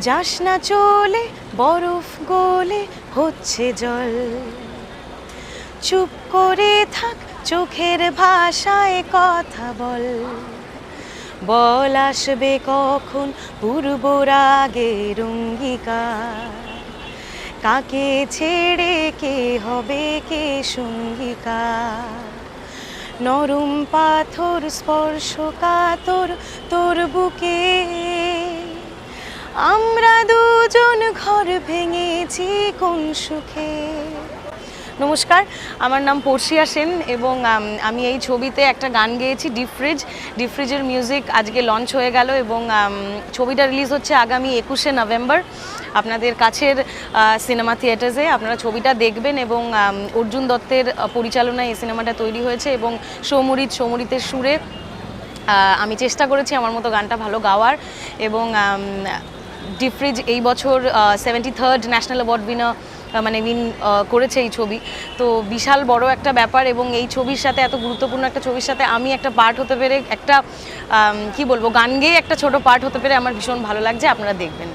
যাস না চলে, বরফ গলে হচ্ছে জল। চুপ করে থাক, চোখের ভাষায় কথা বল। বল আসবে কখন পূর্ব রাগের অঙ্গীকার কাকে ছেড়ে কে হবে কে সঙ্গিকা? নরম পাথর স্পর্শ কাতর তোর বুকে। আমরা দুজন ঘর ভেঙেছি কোন সুখে। নমস্কার, আমার নাম পর্ষিয়া সেন এবং, আমি এই ছবিতে একটা গান গেয়েছি ডিপ ফ্রিজ। ডিপ ফ্রিজের মিউজিক আজকে লঞ্চ হয়ে গেল এবং ছবিটা রিলিজ হচ্ছে আগামী একুশে নভেম্বর। আপনাদের কাছের সিনেমা থিয়েটার্সে আপনারা ছবিটা দেখবেন এবং অর্জুন দত্তের পরিচালনায় এই সিনেমাটা তৈরি হয়েছে এবং সৌমরিত, সৌমরিতের সুরে আমি চেষ্টা করেছি আমার মতো গানটা ভালো গাওয়ার এবং ডিফ্রিজ এই বছর seventy third national award winner মানে উইন করেছে এই ছবি। তো বিশাল বড় একটা ব্যাপার এবং এই ছবির সাথে, এত গুরুত্বপূর্ণ একটা ছবির সাথে আমি একটা পার্ট হতে পেরে একটা কি বলব, গান গেয়ে একটা ছোট পার্ট হতে পেরে আমার ভীষণ ভালো লাগছে। আপনারা দেখবেন।